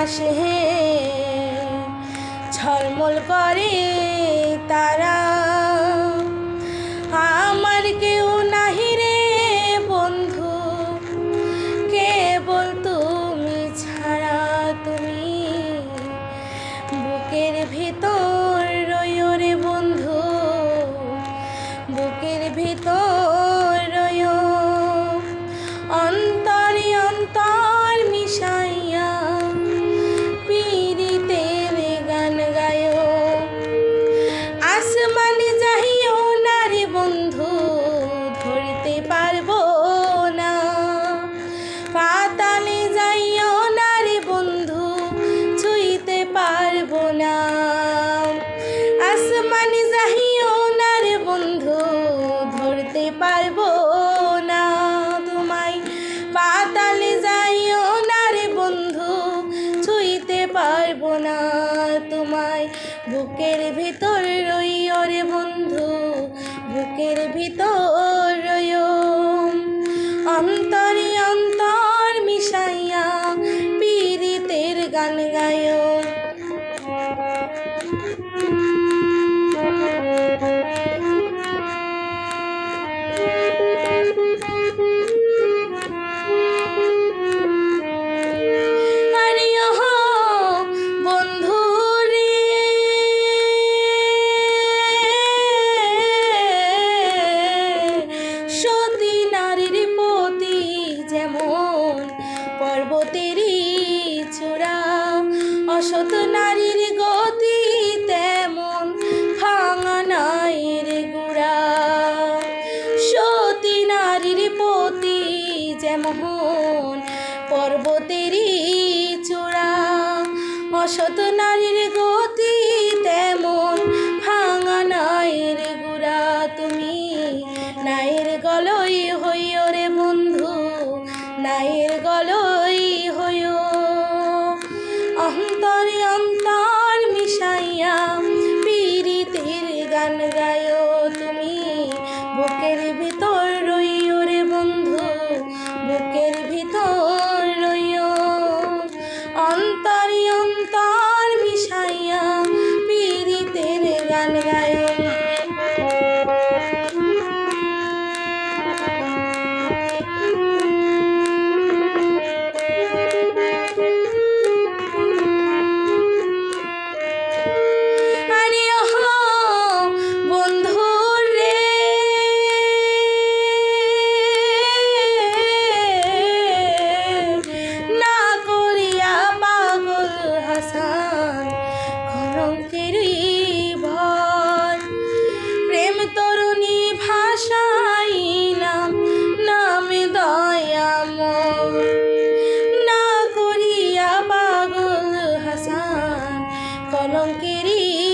পাশে ঝলমল করে তারা। আমার কেউ নাহি রে বন্ধু, কেবল তুমি ছাড়া তুমি। বুকের ভিতর রয়ো রে বন্ধু, বুকের ভিতর আসমানে যাইও না রে বন্ধু, ধরতে পারব না। পাতালে যাইও না রে বন্ধু, ছুঁইতে পারব না। আসমানে যাইও না রে বন্ধু, ধরতে পারব না। তোমায় পাতালে যাইও না রে বন্ধু, ছুঁইতে পারব না। তোমায় বুকের ভিতর রইও রে বন্ধু বুকের ভিতর অন্তরে অন্তর মিশাইয়া পীড়িতের গান গায়ো অসত নারীর গতি তেমন ভাঙা গুড়া। সতী নারীর পতি যেমন পর্বতেরই চূড়া অসত নারীর গতি তেমন ভাঙা নাইর গুড়া। তুমি নাইর গলই হইও রে বন্ধু নাইর গলই तेरी